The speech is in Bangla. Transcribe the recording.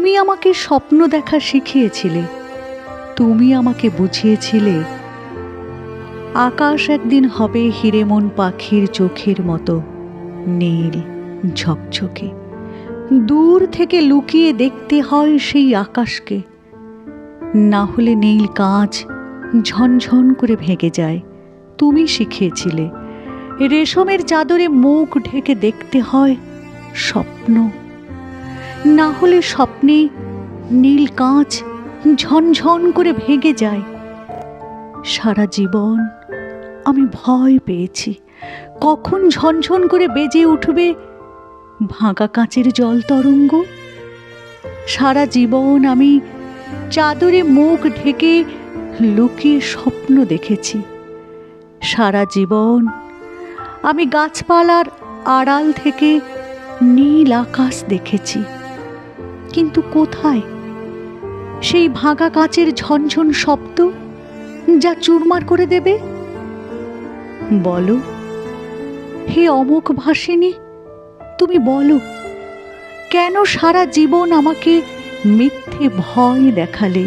তুমি আমাকে স্বপ্ন দেখা শিখিয়েছিলে। তুমি আমাকে বুঝিয়েছিলে, আকাশ একদিন হবে হিরেমন পাখির চোখের মতো নীল ঝকঝকে। দূর থেকে লুকিয়ে দেখতে হয় সেই আকাশকে। না হলে নীল কাঁচ ঝনঝন করে ভেঙে যায়। তুমি শিখিয়েছিলে। রেশমের চাদরে মুখ ঢেকে দেখতে হয় স্বপ্ন না হলে স্বপ্নে নীল কাঁচ ঝনঝন করে ভেঙে যায়। সারা জীবন আমি ভয় পেয়েছি। কখন ঝনঝন করে বেজে উঠবে ভাঙা কাঁচের জল তরঙ্গ? সারা জীবন আমি চাদরে মুখ ঢেকে লুকিয়ে স্বপ্ন দেখেছি। সারা জীবন আমি গাছপালার আড়াল থেকে নীল আকাশ দেখেছি। কিন্তু কোথায়? সেই ভাঙা কাঁচের ঝনঝন শব্দ যা চুরমার করে দেবে? বলো। হে অমুক ভাসিনী, তুমি বলো, কেন সারা জীবন আমাকে মিথ্যে ভয় দেখালে?